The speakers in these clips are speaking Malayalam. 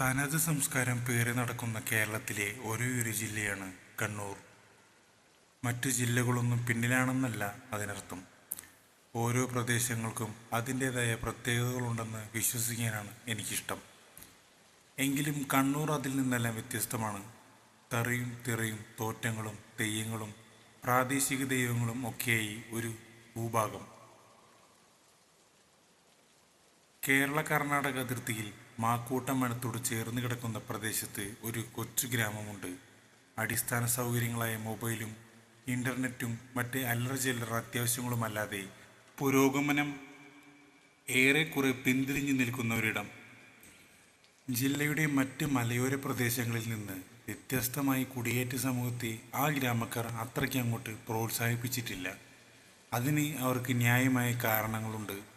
തനത് സംസ്കാരം പേറി നടക്കുന്ന കേരളത്തിലെ ഒരേയൊരു ജില്ലയാണ് കണ്ണൂർ. മറ്റു ജില്ലകളൊന്നും പിന്നിലാണെന്നല്ല അതിനർത്ഥം. ഓരോ പ്രദേശങ്ങൾക്കും അതിന്റേതായ പ്രത്യേകതകളുണ്ടെന്ന് വിശ്വസിക്കാനാണ് എനിക്കിഷ്ടം. എങ്കിലും കണ്ണൂർ അതിൽ നിന്നെല്ലാം വ്യത്യസ്തമാണ്. തറിയും തിറയും തോറ്റങ്ങളും തെയ്യങ്ങളും പ്രാദേശിക ദൈവങ്ങളും ഒക്കെയായി ഒരു ഭൂഭാഗം. കേരള കർണാടക അതിർത്തിയിൽ മാക്കൂട്ടം വനത്തോട് ചേർന്ന് കിടക്കുന്ന പ്രദേശത്ത് ഒരു കൊച്ചു ഗ്രാമമുണ്ട്. അടിസ്ഥാന സൗകര്യങ്ങളായ മൊബൈലും ഇന്റർനെറ്റും മറ്റ് അല്ലറ ചില്ലറ അത്യാവശ്യങ്ങളുമല്ലാതെ പുരോഗമനം ഏറെക്കുറെ പിന്തിരിഞ്ഞു നിൽക്കുന്ന ഒരിടം ജില്ലയുടെ മറ്റ് മലയോര പ്രദേശങ്ങളിൽ നിന്ന് വ്യത്യസ്തമായി കുടിയേറ്റ സമൂഹത്തെ ആ ഗ്രാമക്കാർ അത്രയ്ക്ക് അങ്ങോട്ട് പ്രോത്സാഹിപ്പിച്ചിട്ടില്ല. അതിന് അവർക്ക് ന്യായമായ കാരണങ്ങളുണ്ട്.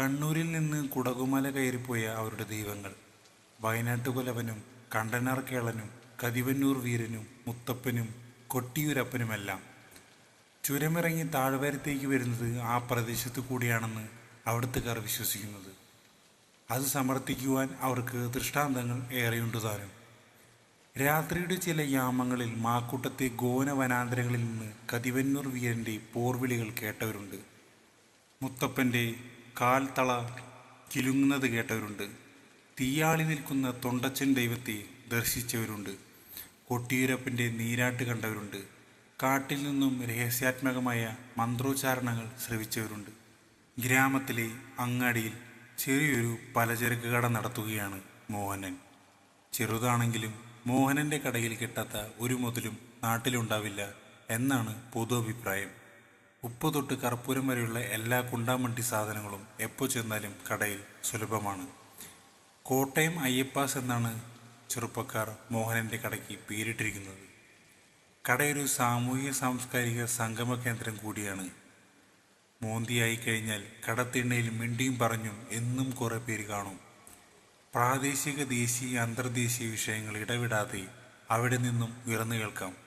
കണ്ണൂരിൽ നിന്ന് കുടകുമല കയറിപ്പോയ അവരുടെ ദൈവങ്ങൾ. വയനാട്ടുകുലവനും കണ്ടനാർ കേളനും കതിവന്നൂർ വീരനും മുത്തപ്പനും കൊട്ടിയൂരപ്പനുമെല്ലാം. ചുരമിറങ്ങി താഴ്വാരത്തേക്ക് വരുന്നത് ആ പ്രദേശത്ത് കൂടിയാണെന്ന് അവിടുത്തുകാർ വിശ്വസിക്കുന്നത്. അത് സമർത്ഥിക്കുവാൻ അവർക്ക് ദൃഷ്ടാന്തങ്ങൾ ഏറെയുണ്ട് താനും. രാത്രിയുടെ ചില യാമങ്ങളിൽ മാക്കൂട്ടത്തെ ഗോന വനാന്തരങ്ങളിൽ നിന്ന് കതിവന്നൂർ വീരന്റെ പോർവിളികൾ കേട്ടവരുണ്ട്. മുത്തപ്പന്റെ കാൽ തള കിലുങ്ങുന്നത് കേട്ടവരുണ്ട്. തീയാളി നിൽക്കുന്ന തൊണ്ടച്ചൻ ദൈവത്തെ ദർശിച്ചവരുണ്ട്. കൊട്ടിയൂരപ്പന്റെ നീരാട്ട് കണ്ടവരുണ്ട്. കാട്ടിൽ നിന്നും രഹസ്യാത്മകമായ മന്ത്രോച്ചാരണങ്ങൾ ശ്രവിച്ചവരുണ്ട്. ഗ്രാമത്തിലെ അങ്ങാടിയിൽ ചെറിയൊരു പലചരക്ക് കട നടത്തുകയാണ് മോഹനൻ. ചെറുതാണെങ്കിലും മോഹനന്റെ കടയിൽ കിട്ടാത്ത ഒരു മുതലും നാട്ടിലുണ്ടാവില്ല എന്നാണ് പൊതു അഭിപ്രായം ഉപ്പ് തൊട്ട് കർപ്പൂരം വരെയുള്ള എല്ലാ കുണ്ടാമണ്ടി സാധനങ്ങളും എപ്പോൾ ചെന്നാലും കടയിൽ സുലഭമാണ്. കോട്ടയം അയ്യപ്പാസ് എന്നാണ് ചെറുപ്പക്കാർ മോഹനന്റെ കടയ്ക്ക് പേരിട്ടിരിക്കുന്നത്. കടയൊരു സാമൂഹിക സാംസ്കാരിക സംഗമ കേന്ദ്രം കൂടിയാണ്. മോന്തിയായി കഴിഞ്ഞാൽ കടത്തിണ്ണയിൽ മിണ്ടിയും പറഞ്ഞും എന്നും കുറേ പേര് കാണും. പ്രാദേശിക ദേശീയ അന്തർദേശീയ വിഷയങ്ങൾ ഇടവിടാതെ അവിടെ നിന്നും ഉയർന്നു കേൾക്കാം.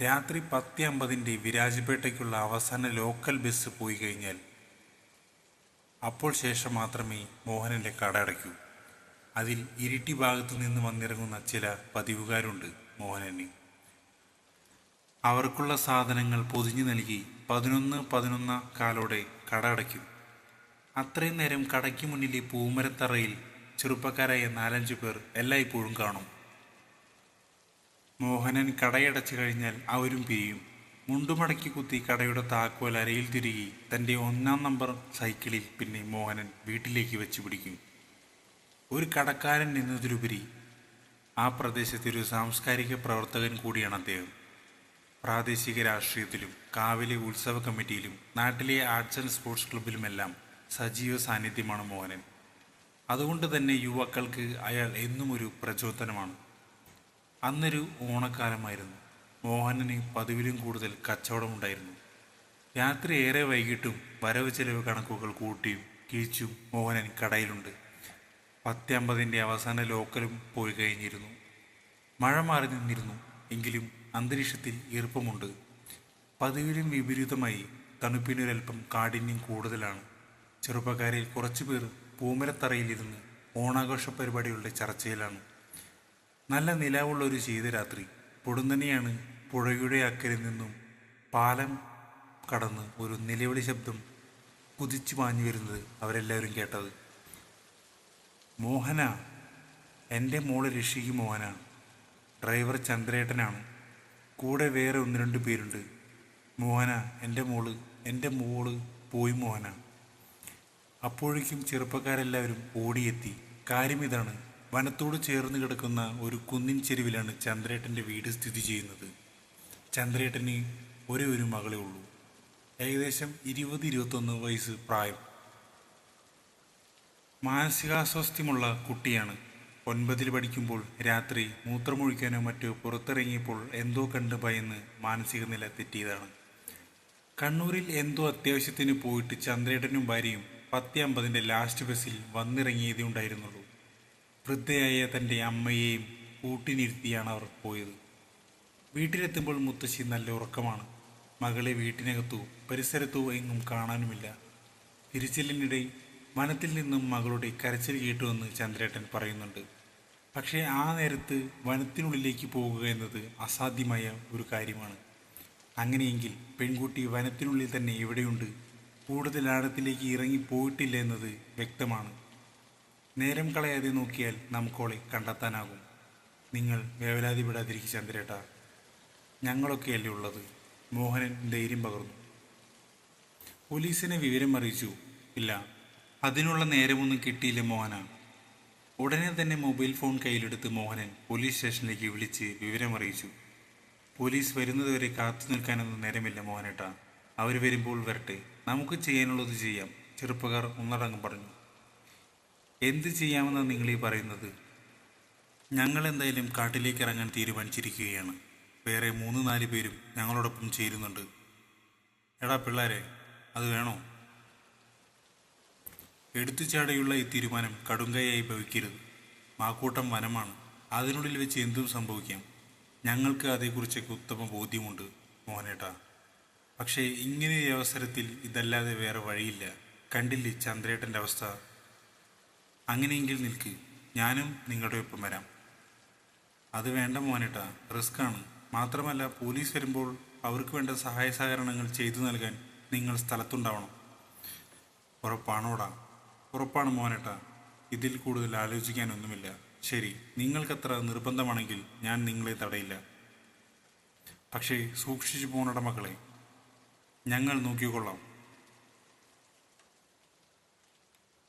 രാത്രി പത്ത് അമ്പതിന്റെ വിരാജപേട്ടയ്ക്കുള്ള അവസാന ലോക്കൽ ബസ് പോയി കഴിഞ്ഞാൽ അപ്പോൾ ശേഷം മാത്രമേ മോഹനന്റെ കട അടയ്ക്കൂ. അതിൽ ഇരിട്ടി ഭാഗത്തു നിന്ന് വന്നിറങ്ങുന്ന ചില പതിവുകാരുണ്ട് മോഹനന്. അവർക്കുള്ള സാധനങ്ങൾ പൊതിഞ്ഞു നൽകി പതിനൊന്ന് പതിനൊന്ന കാലോടെ കട അടയ്ക്കും. അത്രയും നേരം കടയ്ക്ക് മുന്നിലെ പൂമരത്തറയിൽ ചെറുപ്പക്കാരായ നാലഞ്ച് പേർ എല്ലായ്പ്പോഴും കാണും. മോഹനൻ കടയടച്ചു കഴിഞ്ഞാൽ അവരും പിരിയും. മുണ്ടുമടക്കി കുത്തി കടയുടെ താക്കോൽ അരയിൽ തിരികെ തന്റെ ഒന്നാം നമ്പർ സൈക്കിളിൽ പിന്നെ മോഹനൻ വീട്ടിലേക്ക് വെച്ച് പിടിക്കും. ഒരു കടക്കാരൻ എന്നതിലുപരി ആ പ്രദേശത്തെ ഒരു സാംസ്കാരിക പ്രവർത്തകൻ കൂടിയാണ് അദ്ദേഹം. പ്രാദേശിക രാഷ്ട്രീയത്തിലും കാവിലെ ഉത്സവ കമ്മിറ്റിയിലും നാട്ടിലെ ആർട്സ് ആൻഡ് സ്പോർട്സ് ക്ലബിലുമെല്ലാം സജീവ സാന്നിധ്യമാണ് മോഹനൻ. അതുകൊണ്ട് തന്നെ യുവാക്കൾക്ക് അയാൾ എന്നും ഒരു പ്രചോദനമാണ്. അന്നൊരു ഓണക്കാലമായിരുന്നു. മോഹനന് പതിവിലും കൂടുതൽ കച്ചവടമുണ്ടായിരുന്നു. രാത്രി ഏറെ വൈകിട്ടും വരവ് ചെലവ് കണക്കുകൾ കൂട്ടിയും കിഴിച്ചും മോഹനൻ കടയിലുണ്ട്. പത്തമ്പതിന്റെ അവസാന ലോക്കലും പോയി കഴിഞ്ഞിരുന്നു. മഴ മാറി നിന്നിരുന്നു. എങ്കിലും അന്തരീക്ഷത്തിൽ ഈർപ്പമുണ്ട്. പതിവിലും വിപരീതമായി തണുപ്പിനൊരൽപ്പം കാഠിന്യം കൂടുതലാണ്. ചെറുപ്പക്കാരിൽ കുറച്ചുപേർ പൂമരത്തറയിലിരുന്ന് ഓണാഘോഷ പരിപാടികളുടെ ചർച്ചയിലാണ്. നല്ല നിലാവുള്ള ഒരു ശീതരാത്രി പൊടുന്നനെയാണ് പുഴയുടെ അക്കരിൽ നിന്നും പാലം കടന്ന് ഒരു നിലവിളി ശബ്ദം കുതിച്ചു പാഞ്ഞു വരുന്നത് അവരെല്ലാവരും കേട്ടത്. മോഹന എന്റെ മോൾ ഋഷിക്ക് മോഹന. ഡ്രൈവർ ചന്ദ്രേട്ടനാണ്. കൂടെ വേറെ ഒന്ന് രണ്ട് പേരുണ്ട്. മോഹന എന്റെ മോൾ എന്റെ മോൾ പോയി മോഹന. അപ്പോഴേക്കും ചെറുപ്പക്കാരെല്ലാവരും ഓടിയെത്തി. കാര്യം ഇതാണ്. വനത്തോട് ചേർന്ന് കിടക്കുന്ന ഒരു കുന്നിൻ ചെരുവിലാണ് ചന്ദ്രേട്ടന്റെ വീട് സ്ഥിതി ചെയ്യുന്നത്. ചന്ദ്രേട്ടന് ഒരേ ഒരു മകളേ ഉള്ളൂ. ഏകദേശം ഇരുപത് ഇരുപത്തൊന്ന് വയസ്സ് പ്രായം. മാനസികാസ്വാസ്ഥ്യമുള്ള കുട്ടിയാണ്. ഒൻപതിൽ പഠിക്കുമ്പോൾ രാത്രി മൂത്രമൊഴിക്കാനോ മറ്റോ പുറത്തിറങ്ങിയപ്പോൾ എന്തോ കണ്ട് ഭയന്ന് മാനസിക നില തെറ്റിയതാണ്. കണ്ണൂരിൽ എന്തോ അത്യാവശ്യത്തിന് പോയിട്ട് ചന്ദ്രേട്ടനും ഭാര്യയും പത്ത് അമ്പതിന്റെ ലാസ്റ്റ് ബസ്സിൽ വന്നിറങ്ങിയതേ ഉണ്ടായിരുന്നുള്ളൂ. വൃദ്ധയായ തന്റെ അമ്മയെയും കൂട്ടിനിരുത്തിയാണ് അവർ പോയത്. വീട്ടിലെത്തുമ്പോൾ മുത്തശ്ശി നല്ല ഉറക്കമാണ്. മകളെ വീട്ടിനകത്തോ പരിസരത്തോ എങ്ങും കാണാനുമില്ല. തിരിച്ചിലിനിടെ വനത്തിൽ നിന്നും മകളുടെ കരച്ചിൽ കേട്ടുവെന്ന് ചന്ദ്രേട്ടൻ പറയുന്നുണ്ട്. പക്ഷേ ആ നേരത്ത് വനത്തിനുള്ളിലേക്ക് പോകുക എന്നത് അസാധ്യമായ ഒരു കാര്യമാണ്. അങ്ങനെയെങ്കിൽ പെൺകുട്ടി വനത്തിനുള്ളിൽ തന്നെ എവിടെയുണ്ട്? കൂടുതൽ ആഴത്തിലേക്ക് ഇറങ്ങി പോയിട്ടില്ല എന്നത് വ്യക്തമാണ്. നേരം കളയാതെ നോക്കിയാൽ നമുക്കോളെ കണ്ടെത്താനാകും. നിങ്ങൾ വേവലാതി വിടാതിരിക്കും ചന്ദ്രേട്ട. ഞങ്ങളൊക്കെയല്ലേ ഉള്ളത്. മോഹനൻ ധൈര്യം പകർന്നു. പോലീസിനെ വിവരം അറിയിച്ചു. ഇല്ല. അതിനുള്ള നേരമൊന്നും കിട്ടിയില്ല മോഹന. ഉടനെ തന്നെ മൊബൈൽ ഫോൺ കയ്യിലെടുത്ത് മോഹനൻ പോലീസ് സ്റ്റേഷനിലേക്ക് വിളിച്ച് വിവരമറിയിച്ചു പോലീസ് വരുന്നതുവരെ കാത്തു നിൽക്കാനൊന്നും നേരമില്ല മോഹനേട്ട. അവർ വരുമ്പോൾ വരട്ടെ. നമുക്ക് ചെയ്യാനുള്ളത് ചെയ്യാം. ചെറുപ്പക്കാർ ഒന്നടങ്കം പറഞ്ഞു. എന്ത് നിങ്ങൾ ഈ പറയുന്നത്? ഞങ്ങൾ എന്തായാലും കാട്ടിലേക്ക് ഇറങ്ങാൻ തീരുമാനിച്ചിരിക്കുകയാണ്. വേറെ മൂന്ന് നാല് പേരും ഞങ്ങളോടൊപ്പം ചേരുന്നുണ്ട്. എടാ പിള്ളേരെ അത് വേണോ? എടുത്തുചാടിയുള്ള ഈ തീരുമാനം കടുങ്കയായി ഭവിക്കരുത്. മാക്കൂട്ടം വനമാണ്. അതിനുള്ളിൽ വെച്ച് എന്തും സംഭവിക്കാം. ഞങ്ങൾക്ക് അതേക്കുറിച്ചൊക്കെ ഉത്തമ ബോധ്യമുണ്ട് മോഹനേട്ടാ. പക്ഷേ ഇങ്ങനെ ഒരു അവസരത്തിൽ ഇതല്ലാതെ വേറെ വഴിയില്ല. കണ്ടില്ലേ ചന്ദ്രേട്ടന്റെ അവസ്ഥ? അങ്ങനെയെങ്കിൽ നിൽക്ക്. ഞാനും നിങ്ങളുടെ ഒപ്പം വരാം. അത് വേണ്ട മോനേട്ടാ. റിസ്ക്കാണ് മാത്രമല്ല പോലീസ് വരുമ്പോൾ അവർക്ക് വേണ്ട സഹായ സഹകരണങ്ങൾ ചെയ്തു നൽകാൻ നിങ്ങൾ സ്ഥലത്തുണ്ടാവണം. ഉറപ്പാണോടാ ഉറപ്പാണ് മോനേട്ടാ. ഇതിൽ കൂടുതൽ ആലോചിക്കാനൊന്നുമില്ല. ശരി നിങ്ങൾക്കത്ര നിർബന്ധമാണെങ്കിൽ ഞാൻ നിങ്ങളെ തടയില്ല. പക്ഷേ സൂക്ഷിച്ചു പോണട മക്കളെ. ഞങ്ങൾ നോക്കിക്കൊള്ളാം.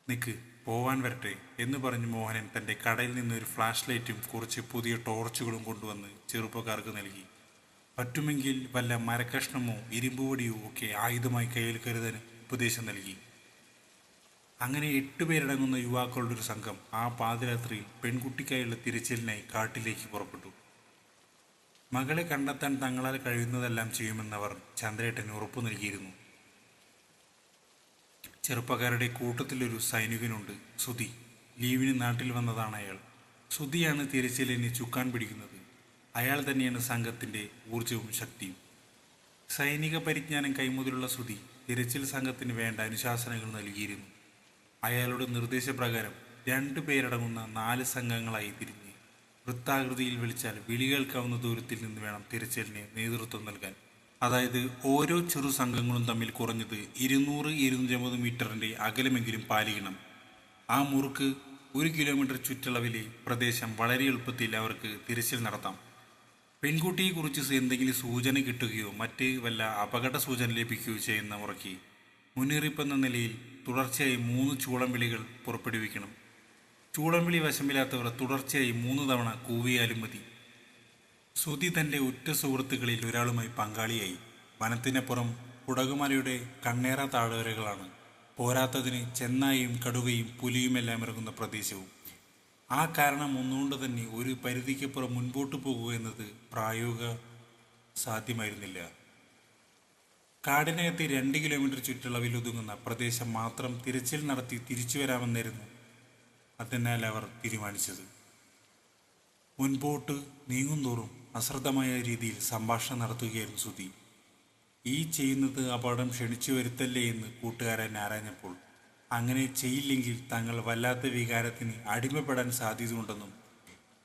നിക്ക്. പോവാൻ വരട്ടെ എന്ന് പറഞ്ഞ് മോഹനൻ തന്റെ കടയിൽ നിന്ന് ഒരു ഫ്ലാഷ് ലൈറ്റും കുറച്ച് പുതിയ ടോർച്ചുകളും കൊണ്ടുവന്ന് ചെറുപ്പക്കാർക്ക് നൽകി. പറ്റുമെങ്കിൽ വല്ല മരക്കഷ്ണമോ ഇരുമ്പുപൊടിയോ ഒക്കെ ആയുധമായി കയ്യിൽ കരുതാൻ ഉപദേശം നൽകി. അങ്ങനെ എട്ടുപേരടങ്ങുന്ന യുവാക്കളുടെ ഒരു സംഘം ആ പാതിരാത്രിയിൽ പെൺകുട്ടിക്കായുള്ള തിരച്ചിലിനായി കാട്ടിലേക്ക് പുറപ്പെട്ടു. മകളെ കണ്ടെത്താൻ തങ്ങളാൽ കഴിയുന്നതെല്ലാം ചെയ്യുമെന്നവർ ചന്ദ്രേട്ടന് ഉറപ്പു നൽകിയിരുന്നു. ചെറുപ്പക്കാരുടെ കൂട്ടത്തിലൊരു സൈനികനുണ്ട് സുധി. ലീവിന് നാട്ടിൽ വന്നതാണ് അയാൾ. സുധിയാണ് തിരച്ചിലിനെ ചുക്കാൻ പിടിക്കുന്നത്. അയാൾ തന്നെയാണ് സംഘത്തിന്റെ ഊർജവും ശക്തിയും. സൈനിക പരിജ്ഞാനം കൈമുതലുള്ള സുധി തിരച്ചിൽ സംഘത്തിന് വേണ്ട അനുശാസനങ്ങൾ നൽകിയിരുന്നു. അയാളുടെ നിർദ്ദേശപ്രകാരം രണ്ടു പേരടങ്ങുന്ന നാല് സംഘങ്ങളായി തിരിഞ്ഞ് വൃത്താകൃതിയിൽ വിളിച്ചാൽ വിളി കേൾക്കാവുന്ന ദൂരത്തിൽ നിന്ന് വേണം തിരച്ചിലിന് നേതൃത്വം നൽകാൻ. അതായത് ഓരോ ചെറു സംഘങ്ങളും തമ്മിൽ കുറഞ്ഞത് ഇരുന്നൂറ് ഇരുന്നൂറ്റമ്പത് മീറ്ററിന്റെ അകലമെങ്കിലും പാലിക്കണം. ആ മുറുക്ക് ഒരു കിലോമീറ്റർ ചുറ്റളവിലെ പ്രദേശം വളരെ എളുപ്പത്തിൽ അവർക്ക് തിരച്ചിൽ നടത്താം. പെൺകുട്ടിയെക്കുറിച്ച് എന്തെങ്കിലും സൂചന കിട്ടുകയോ മറ്റ് വല്ല അപകട സൂചന ലഭിക്കുകയോ ചെയ്യുന്ന മുറയ്ക്ക് മുന്നറിയിപ്പെന്ന നിലയിൽ തുടർച്ചയായി മൂന്ന് ചൂളം വിളികൾ പുറപ്പെടുവിക്കണം. ചൂളം വിളി വശമില്ലാത്തവർ തുടർച്ചയായി മൂന്ന് തവണ കൂവിയാലും മതി. സുധി തന്റെ ഉറ്റ സുഹൃത്തുക്കളിൽ ഒരാളുമായി പങ്കാളിയായി. വനത്തിനപ്പുറം കുടകുമലയുടെ കണ്ണേറ താഴ്വരകളാണ്. പോരാത്തതിന് ചെന്നായും കടുകയും പുലിയുമെല്ലാം ഇറങ്ങുന്ന പ്രദേശവും. ആ കാരണം ഒന്നുകൊണ്ട് തന്നെ ഒരു പരിധിക്കപ്പുറം മുൻപോട്ട് പോകുക എന്നത് പ്രായോഗിക സാധ്യമായിരുന്നില്ല. കാടിനകത്ത് രണ്ട് കിലോമീറ്റർ ചുറ്റളവിൽ ഒതുങ്ങുന്ന പ്രദേശം മാത്രം തിരച്ചിൽ നടത്തി തിരിച്ചു വരാമെന്നായിരുന്നു അതിനാൽ അവർ തീരുമാനിച്ചത്. മുൻപോട്ട് നീങ്ങുന്തോറും അശ്രദ്ധമായ രീതിയിൽ സംഭാഷണം നടത്തുകയായിരുന്നു സുധി ഈ ചെയ്യുന്നത് അപകടം ക്ഷണിച്ചു വരുത്തല്ലേ എന്ന് കൂട്ടുകാരൻ ആരാഞ്ഞപ്പോൾ അങ്ങനെ ചെയ്യില്ലെങ്കിൽ തങ്ങൾ വല്ലാത്ത വികാരത്തിന് അടിമപ്പെടാൻ സാധ്യതയുണ്ടെന്നും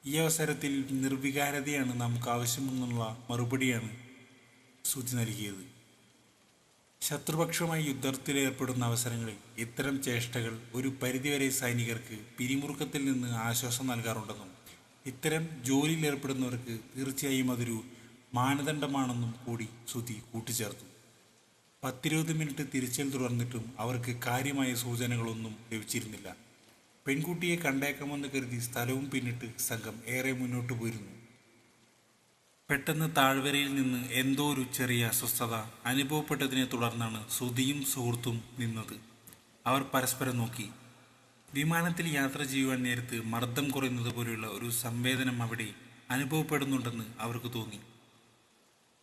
ഈ അവസരത്തിൽ നിർവികാരതയാണ് നമുക്ക് ആവശ്യമെന്നുള്ള മറുപടിയാണ് സുധി നൽകിയത്. ശത്രുപക്ഷമായി യുദ്ധത്തിലേർപ്പെടുന്ന അവസരങ്ങളിൽ ഇത്തരം ചേഷ്ടകൾ ഒരു പരിധിവരെ സൈനികർക്ക് പിരിമുറുക്കത്തിൽ നിന്ന് ആശ്വാസം നൽകാറുണ്ടെന്നും ഇത്തരം ജോലിയിൽ ഏർപ്പെടുന്നവർക്ക് തീർച്ചയായും അതൊരു മാനദണ്ഡമാണെന്നും കൂടി ശ്രുതി കൂട്ടിച്ചേർത്തു. പത്തിരുപത് മിനിറ്റ് തിരിച്ചൽ തുടർന്നിട്ടും അവർക്ക് കാര്യമായ സൂചനകളൊന്നും ലഭിച്ചിരുന്നില്ല. പെൺകുട്ടിയെ കണ്ടേക്കാമെന്ന് കരുതി സ്ഥലവും പിന്നിട്ട് സംഘം ഏറെ മുന്നോട്ട് പോയിരുന്നു. പെട്ടെന്ന് താഴ്വരയിൽ നിന്ന് എന്തോ ഒരു ചെറിയ അസ്വസ്ഥത അനുഭവപ്പെട്ടതിനെ തുടർന്നാണ് ശ്രുതിയും സുഹൃത്തും നിന്നത്. അവർ പരസ്പരം നോക്കി. വിമാനത്തിൽ യാത്ര ചെയ്യുവാൻ നേരത്ത് മർദ്ദം കുറയുന്നത് പോലെയുള്ള ഒരു സംവേദനം അവിടെ അനുഭവപ്പെടുന്നുണ്ടെന്ന് അവർക്ക് തോന്നി.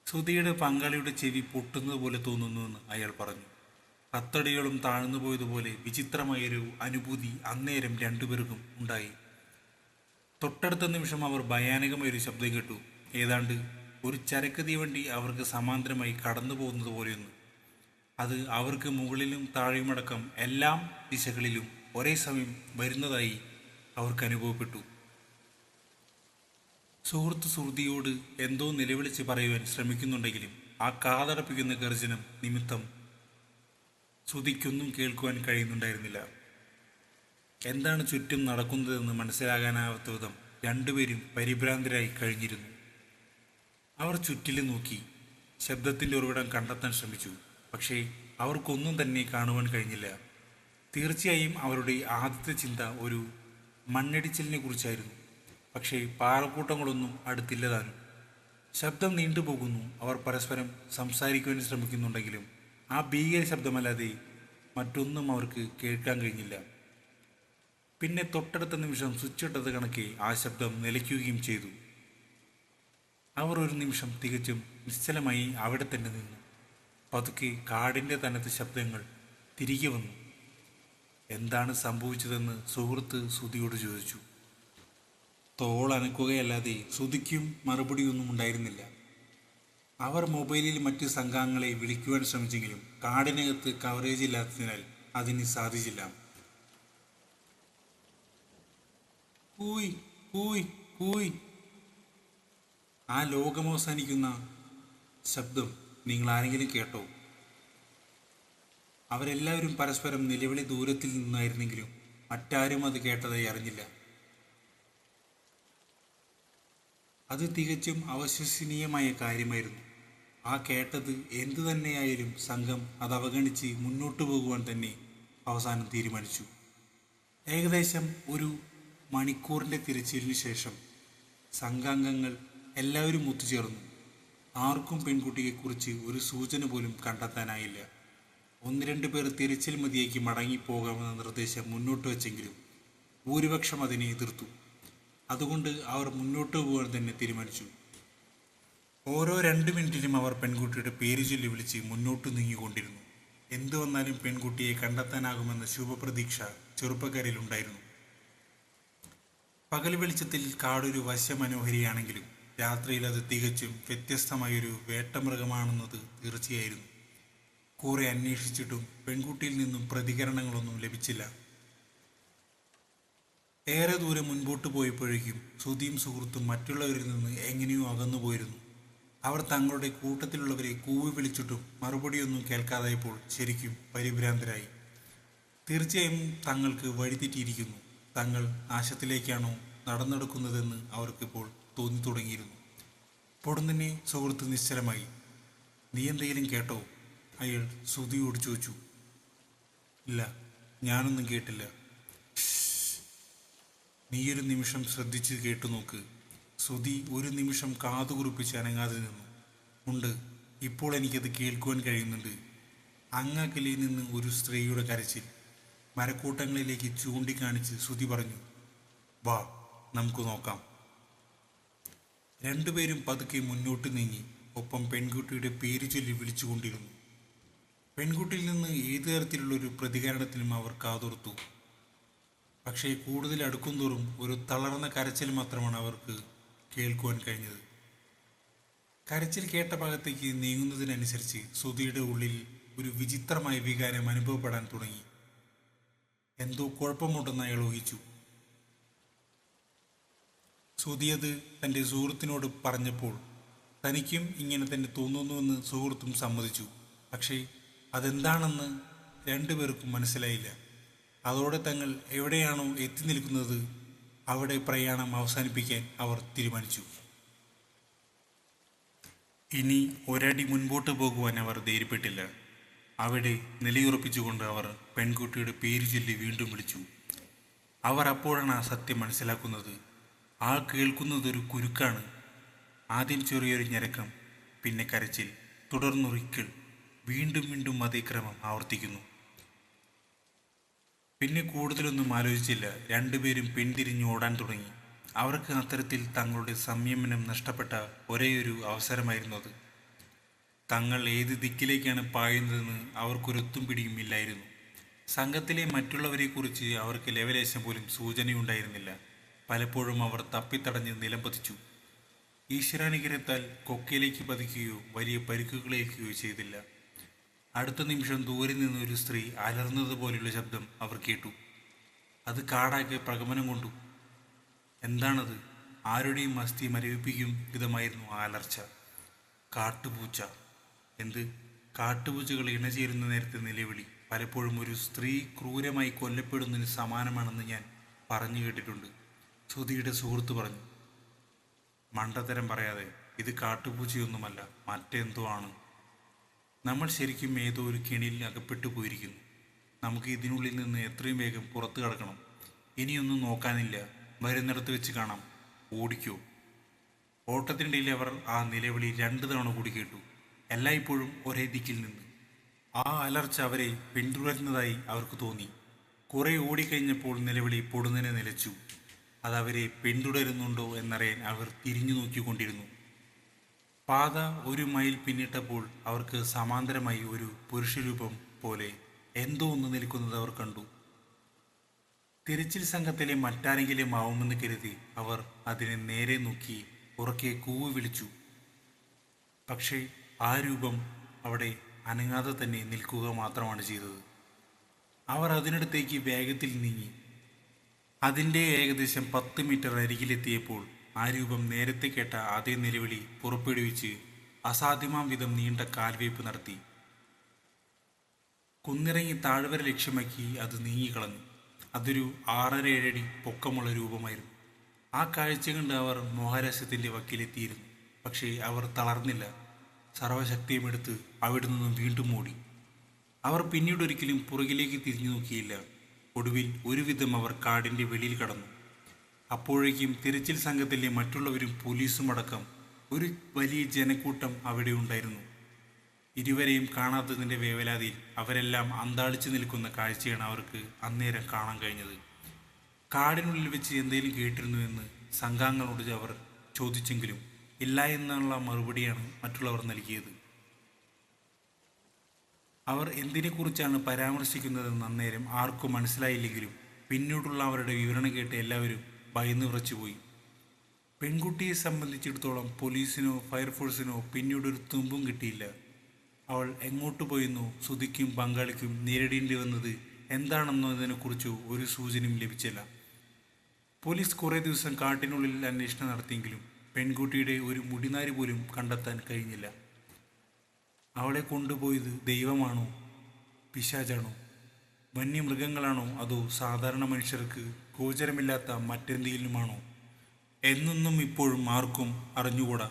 സുധിയുടെ പങ്കാളിയുടെ ചെവി പൊട്ടുന്നത് പോലെ തോന്നുന്നുവെന്ന് അയാൾ പറഞ്ഞു. കത്തടികളും താഴ്ന്നു പോയതുപോലെ വിചിത്രമായൊരു അനുഭൂതി അന്നേരം രണ്ടുപേർക്കും ഉണ്ടായി. തൊട്ടടുത്ത നിമിഷം അവർ ഭയാനകമായൊരു ശബ്ദം കേട്ടു. ഏതാണ്ട് ഒരു ചരക്ക് തീവണ്ടി അവർക്ക് സമാന്തരമായി കടന്നു പോകുന്നത് പോലെയൊന്ന്. അത് അവർക്ക് മുകളിലും താഴെയുമടക്കം എല്ലാം ദിശകളിലും ഒരേ സമയം വരുന്നതായി അവർക്ക് അനുഭവപ്പെട്ടു. സുഹൃത്ത് സുഹൃതിയോട് എന്തോ നിലവിളിച്ച് പറയുവാൻ ശ്രമിക്കുന്നുണ്ടെങ്കിലും ആ കാതടപ്പിക്കുന്ന ഗർജനം നിമിത്തം ശ്രുതിക്കൊന്നും കേൾക്കുവാൻ കഴിയുന്നുണ്ടായിരുന്നില്ല. എന്താണ് ചുറ്റും നടക്കുന്നതെന്ന് മനസ്സിലാകാനാവാത്ത വിധം രണ്ടുപേരും പരിഭ്രാന്തരായി കഴിഞ്ഞിരുന്നു. അവർ ചുറ്റിലും നോക്കി ശബ്ദത്തിന്റെ ഉറവിടം കണ്ടെത്താൻ ശ്രമിച്ചു. പക്ഷേ അവർക്കൊന്നും തന്നെ കാണുവാൻ കഴിഞ്ഞില്ല. തീർച്ചയായും അവരുടെ ആദ്യത്തെ ചിന്ത ഒരു മണ്ണിടിച്ചിലിനെ കുറിച്ചായിരുന്നു. പക്ഷേ പാറക്കൂട്ടങ്ങളൊന്നും അടുത്തില്ലതാനും. ശബ്ദം നീണ്ടുപോകുന്നു അവർ പരസ്പരം സംസാരിക്കുവാൻ ശ്രമിക്കുന്നുണ്ടെങ്കിലും ആ ഭീകര ശബ്ദമല്ലാതെ മറ്റൊന്നും അവർക്ക് കേൾക്കാൻ കഴിഞ്ഞില്ല. പിന്നെ തൊട്ടടുത്ത നിമിഷം സ്വിച്ച് ഇട്ടത് കണക്കെ ആ ശബ്ദം നിലയ്ക്കുകയും ചെയ്തു. അവർ ഒരു നിമിഷം തികച്ചും നിശ്ചലമായി അവിടെ തന്നെ നിന്നു പതുക്കെ കാടിന്റെ തനത്ത് ശബ്ദങ്ങൾ തിരികെ വന്നു. എന്താണ് സംഭവിച്ചതെന്ന് സുഹൃത്ത് സുതിയോട് ചോദിച്ചു. തോൾ അനക്കുകയല്ലാതെ സുതിക്കും മറുപടിയൊന്നും ഉണ്ടായിരുന്നില്ല. അവർ മൊബൈലിൽ മറ്റ് സംഘാംഗങ്ങളെ വിളിക്കുവാൻ ശ്രമിച്ചെങ്കിലും കാടിനകത്ത് കവറേജ് ഇല്ലാത്തതിനാൽ അതിന് സാധിച്ചില്ല. ആ ലോകം അവസാനിക്കുന്ന ശബ്ദം നിങ്ങൾ ആരെങ്കിലും കേട്ടോ? അവരെല്ലാവരും പരസ്പരം നിലവിളി ദൂരത്തിൽ നിന്നായിരുന്നെങ്കിലും മറ്റാരും അത് കേട്ടതായി അറിഞ്ഞില്ല. അത് തികച്ചും അവിശ്വസനീയമായ കാര്യമായിരുന്നു. ആ കേട്ടത് എന്തു തന്നെയായാലും സംഘം അത് അവഗണിച്ച് മുന്നോട്ടു പോകുവാൻ തന്നെ അവസാനം തീരുമാനിച്ചു. ഏകദേശം ഒരു മണിക്കൂറിന്റെ തിരച്ചിലിന് ശേഷം സംഘാംഗങ്ങൾ എല്ലാവരും ഒത്തുചേർന്നു. ആർക്കും പെൺകുട്ടിയെക്കുറിച്ച് ഒരു സൂചന പോലും കണ്ടെത്താനായില്ല. ഒന്ന് രണ്ട് പേർ തിരച്ചിൽ മതിയേക്ക് മടങ്ങിപ്പോകാമെന്ന നിർദ്ദേശം മുന്നോട്ട് വെച്ചെങ്കിലും ഭൂരിപക്ഷം അതിനെ എതിർത്തു. അതുകൊണ്ട് അവർ മുന്നോട്ട് പോകാൻ തന്നെ തീരുമാനിച്ചു. ഓരോ രണ്ട് മിനിറ്റിലും അവർ പെൺകുട്ടിയുടെ പേര് ചൊല്ലി വിളിച്ച് മുന്നോട്ട് നീങ്ങിക്കൊണ്ടിരുന്നു. എന്തു വന്നാലും പെൺകുട്ടിയെ കണ്ടെത്താനാകുമെന്ന ശുഭപ്രതീക്ഷ ചെറുപ്പക്കാരിലുണ്ടായിരുന്നു പകൽ വെളിച്ചത്തിൽ കാടൊരു വശ്യമനോഹരിയാണെങ്കിലും രാത്രിയിൽ അത് തികച്ചും വ്യത്യസ്തമായൊരു വേട്ടമൃഗമാണെന്നത് തീർച്ചയായിരുന്നു. കുറെ അന്വേഷിച്ചിട്ടും പെൺകുട്ടിയിൽ നിന്നും പ്രതികരണങ്ങളൊന്നും ലഭിച്ചില്ല. ഏറെ ദൂരെ മുൻപോട്ട് പോയപ്പോഴേക്കും സുധിയും സുഹൃത്തും മറ്റുള്ളവരിൽ നിന്ന് എങ്ങനെയോ അകന്നു പോയിരുന്നു. അവർ തങ്ങളുടെ കൂട്ടത്തിലുള്ളവരെ കൂവി വിളിച്ചിട്ടും മറുപടിയൊന്നും കേൾക്കാതായപ്പോൾ ശരിക്കും പരിഭ്രാന്തരായി. തീർച്ചയായും തങ്ങൾക്ക് വഴിതെറ്റിയിരിക്കുന്നു. തങ്ങൾ നാശത്തിലേക്കാണോ നടന്നെടുക്കുന്നതെന്ന് അവർക്കിപ്പോൾ തോന്നി തുടങ്ങിയിരുന്നു പൊടുന്നനെ സുഹൃത്ത് നിശ്ചലമായി. നീ എന്തെങ്കിലും കേട്ടോ? അയാൾ ശ്രുതിയോട് ചോദിച്ചു ഇല്ല ഞാനൊന്നും കേട്ടില്ല. നീയൊരു നിമിഷം ശ്രദ്ധിച്ച് കേട്ടു നോക്ക്. ശ്രുതി ഒരു നിമിഷം കാതുകുറിപ്പിച്ച് അനങ്ങാതെ നിന്നു. ഉണ്ട് ഇപ്പോൾ എനിക്കത് കേൾക്കുവാൻ കഴിയുന്നുണ്ട്. അങ്ങക്കലിൽ നിന്ന് ഒരു സ്ത്രീയുടെ കരച്ചിൽ മരക്കൂട്ടങ്ങളിലേക്ക് ചൂണ്ടിക്കാണിച്ച് ശ്രുതി പറഞ്ഞു വാ നമുക്ക് നോക്കാം. രണ്ടുപേരും പതുക്കെ മുന്നോട്ട് നീങ്ങി. ഒപ്പം പെൺകുട്ടിയുടെ പേര് ചൊല്ലി വിളിച്ചുകൊണ്ടിരുന്നു. പെൺകുട്ടിയിൽ നിന്ന് ഏത് തരത്തിലുള്ള ഒരു പ്രതികരണത്തിനും അവർ കാതോർത്തു. പക്ഷേ കൂടുതൽ അടുക്കുംതോറും ഒരു തളർന്ന കരച്ചിൽ മാത്രമാണ് അവർക്ക് കേൾക്കുവാൻ കഴിഞ്ഞത്. കരച്ചിൽ കേട്ട ഭാഗത്തേക്ക് നീങ്ങുന്നതിനനുസരിച്ച് സുധിയുടെ ഉള്ളിൽ ഒരു വിചിത്രമായ വികാരം അനുഭവപ്പെടാൻ തുടങ്ങി. എന്തോ കുഴപ്പമുണ്ടെന്ന് അയാൾ ഊഹിച്ചു. സുധി അത് തന്റെ സുഹൃത്തിനോട് പറഞ്ഞപ്പോൾ തനിക്കും ഇങ്ങനെ തന്നെ തോന്നുന്നുവെന്ന് സുഹൃത്തും സമ്മതിച്ചു. പക്ഷേ അതെന്താണെന്ന് രണ്ടുപേർക്കും മനസ്സിലായില്ല. അതോടെ തങ്ങൾ എവിടെയാണോ എത്തി നിൽക്കുന്നത് അവിടെ പ്രയാണം അവസാനിപ്പിക്കാൻ അവർ തീരുമാനിച്ചു. ഇനി ഒരടി മുൻപോട്ട് പോകുവാൻ അവർ ധൈര്യപ്പെട്ടില്ല. അവിടെ നിലയുറപ്പിച്ചുകൊണ്ട് അവർ പെൺകുട്ടിയുടെ പേര് ചൊല്ലി വീണ്ടും വിളിച്ചു. അവർ അപ്പോഴാണ് ആ സത്യം മനസ്സിലാക്കുന്നത്. ആ കേൾക്കുന്നതൊരു കുരുക്കാണ്. ആദ്യം ചെറിയൊരു ഞരക്കം പിന്നെ കരച്ചിൽ തുടർന്നൊരിക്കൽ വീണ്ടും വീണ്ടും അതേ ക്രമം ആവർത്തിക്കുന്നു. പിന്നെ കൂടുതലൊന്നും ആലോചിച്ചില്ല. രണ്ടുപേരും പിന്തിരിഞ്ഞ് ഓടാൻ തുടങ്ങി. അവർക്ക് അത്തരത്തിൽ തങ്ങളുടെ സംയമനം നഷ്ടപ്പെട്ട ഒരേയൊരു അവസരമായിരുന്നു അത്. തങ്ങൾ ഏത് ദിക്കിലേക്കാണ് പായുന്നതെന്ന് അവർക്കൊരൊത്തും പിടിയും ഇല്ലായിരുന്നു. സംഘത്തിലെ മറ്റുള്ളവരെക്കുറിച്ച് അവർക്ക് ലെവലേശം പോലും സൂചനയുണ്ടായിരുന്നില്ല. പലപ്പോഴും അവർ തപ്പിത്തടഞ്ഞ് നിലം പതിച്ചു. ഈശ്വരാനുഗ്രഹത്താൽ കൊക്കയിലേക്ക് പതിക്കുകയോ വലിയ പരിക്കുകളേൽക്കുകയോ ചെയ്തില്ല. അടുത്ത നിമിഷം ദൂരെ നിന്ന് ഒരു സ്ത്രീ അലർന്നത് പോലെയുള്ള ശബ്ദം അവർ കേട്ടു. അത് കാടാക്കി പ്രകമനം കൊണ്ടു. എന്താണത്? ആരുടെയും അസ്ഥി മരവിപ്പിക്കും വിധമായിരുന്നു ആ അലർച്ച. കാട്ടുപൂച്ച. എന്ത്? കാട്ടുപൂച്ചകൾ ഇണചേരുന്ന നേരത്തെ നിലവിളി. പലപ്പോഴും ഒരു സ്ത്രീ ക്രൂരമായി കൊല്ലപ്പെടുന്നതിന് സമാനമാണെന്ന് ഞാൻ പറഞ്ഞു കേട്ടിട്ടുണ്ട്. ശ്രുതിയുടെ സുഹൃത്ത് പറഞ്ഞു. മണ്ടത്തരം പറയാതെ ഇത് കാട്ടുപൂച്ചയൊന്നുമല്ല മറ്റെന്തോ ആണ്. നമ്മൾ ശരിക്കും ഏതോ ഒരു കെണിയിൽ അകപ്പെട്ടു പോയിരിക്കുന്നു. നമുക്ക് ഇതിനുള്ളിൽ നിന്ന് എത്രയും വേഗം പുറത്തു കടക്കണം. ഇനിയൊന്നും നോക്കാനില്ല. വരുന്നിടത്ത് വെച്ച് കാണാം. ഓടിക്കോ. ഓട്ടത്തിനിടയിൽ അവർ ആ നിലവിളി രണ്ട് തവണ കൂടി കേട്ടു. എല്ലായ്പ്പോഴും ഒരേ ദിക്കിൽ നിന്ന്. ആ അലർച്ച അവരെ പിന്തുടരുന്നതായി അവർക്ക് തോന്നി. കുറെ ഓടിക്കഴിഞ്ഞപ്പോൾ നിലവിളി പൊടുന്നതിനെ നിലച്ചു. അതവരെ പിന്തുടരുന്നുണ്ടോ എന്നറിയാൻ അവർ തിരിഞ്ഞു നോക്കിക്കൊണ്ടിരുന്നു. പാത ഒരു മൈൽ പിന്നിട്ടപ്പോൾ അവർക്ക് സമാന്തരമായി ഒരു പുരുഷരൂപം പോലെ എന്തോ ഒന്ന് നിൽക്കുന്നത് അവർ കണ്ടു. തിരച്ചിൽ സംഘത്തിലെ മറ്റാരെങ്കിലും ആവുമെന്ന് കരുതി അവർ അതിനെ നേരെ നോക്കി ഉറക്കെ കൂവു വിളിച്ചു. പക്ഷേ ആ രൂപം അവിടെ അനങ്ങാതെ തന്നെ നിൽക്കുക മാത്രമാണ് ചെയ്തത്. അവർ അതിനടുത്തേക്ക് വേഗത്തിൽ നീങ്ങി. അതിന്റെ ഏകദേശം പത്ത് മീറ്റർ അരികിലെത്തിയപ്പോൾ ആ രൂപം നേരത്തെ കേട്ട അതേ നിലവിളി പുറപ്പെടുവിച്ച് അസാധ്യമാം വിധം നീണ്ട കാൽവയ്പ് നടത്തി. കുന്നിറങ്ങി താഴ്വര ലക്ഷ്യമാക്കി അത് നീങ്ങിക്കളഞ്ഞു. അതൊരു ആറര ഏഴടി പൊക്കമുള്ള രൂപമായിരുന്നു. ആ കാഴ്ച കണ്ട് അവർ മഹാരാഷ്ട്രത്തിന്റെ വക്കിലെത്തിയിരുന്നു. പക്ഷേ അവർ തളർന്നില്ല. സർവശക്തിയും എടുത്ത് അവിടെ നിന്നും വീണ്ടും ഓടി. അവർ പിന്നീടൊരിക്കലും പുറകിലേക്ക് തിരിഞ്ഞു നോക്കിയില്ല. ഒടുവിൽ ഒരുവിധം അവർ കാടിന്റെ വെളിയിൽ കടന്നു. അപ്പോഴേക്കും തിരച്ചിൽ സംഘത്തിലെ മറ്റുള്ളവരും പോലീസും അടക്കം ഒരു വലിയ ജനക്കൂട്ടം അവിടെ ഉണ്ടായിരുന്നു. ഇരുവരെയും കാണാത്തതിന്റെ വേവലാതിയിൽ അവരെല്ലാം അന്താളിച്ചു നിൽക്കുന്ന കാഴ്ചയാണ് അവർക്ക് അന്നേരം കാണാൻ കഴിഞ്ഞത്. കാടിനുള്ളിൽ വെച്ച് എന്തെങ്കിലും കേട്ടിരുന്നുവെന്ന് സംഘാംഗങ്ങളോട് അവർ ചോദിച്ചെങ്കിലും ഇല്ല എന്നുള്ള മറുപടിയാണ് മറ്റുള്ളവർ നൽകിയത്. അവർ എന്തിനെക്കുറിച്ചാണ് പരാമർശിക്കുന്നതെന്ന് അന്നേരം ആർക്കും മനസ്സിലായില്ലെങ്കിലും പിന്നീടുള്ള അവരുടെ വിവരണം കേട്ട് എല്ലാവരും ഭയന്നു വിറച്ചുപോയി. പെൺകുട്ടിയെ സംബന്ധിച്ചിടത്തോളം പോലീസിനോ ഫയർഫോഴ്സിനോ പിന്നീട് ഒരു തുമ്പും കിട്ടിയില്ല. അവൾ എങ്ങോട്ട് പോയെന്നു സുധിക്കും പങ്കാളിക്കും നേരിടേണ്ടി വന്നത് എന്താണെന്നോ ഇതിനെക്കുറിച്ചോ ഒരു സൂചനയും ലഭിച്ചില്ല. പോലീസ് കുറേ ദിവസം കാട്ടിനുള്ളിൽ അന്വേഷണം നടത്തിയെങ്കിലും പെൺകുട്ടിയുടെ ഒരു മുടിനാരി പോലും കണ്ടെത്താൻ കഴിഞ്ഞില്ല. അവളെ കൊണ്ടുപോയത് ദൈവമാണോ പിശാചാണോ വന്യമൃഗങ്ങളാണോ അതോ സാധാരണ മനുഷ്യർക്ക് ഗോചരമില്ലാത്ത മറ്റെന്തെങ്കിലുമാണോ? എന്നൊന്നും ഇപ്പോഴും ആർക്കും അറിഞ്ഞുകൂടാ.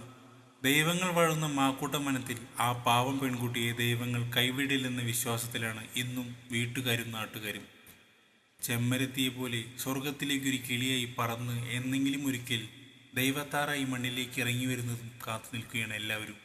ദൈവങ്ങൾ വാഴുന്ന മാക്കൂട്ട മനത്തിൽ ആ പാവം പെൺകുട്ടിയെ ദൈവങ്ങൾ കൈവിടില്ലെന്ന വിശ്വാസത്തിലാണ് ഇന്നും വീട്ടുകാരും നാട്ടുകാരും. ചെമ്മരത്തിയെ പോലെ സ്വർഗത്തിലേക്കൊരു കിളിയായി പറന്ന് എന്നെങ്കിലും ഒരിക്കൽ ദൈവത്താറായി മണ്ണിലേക്ക് ഇറങ്ങി വരുന്നതും കാത്തു നിൽക്കുകയാണ് എല്ലാവരും.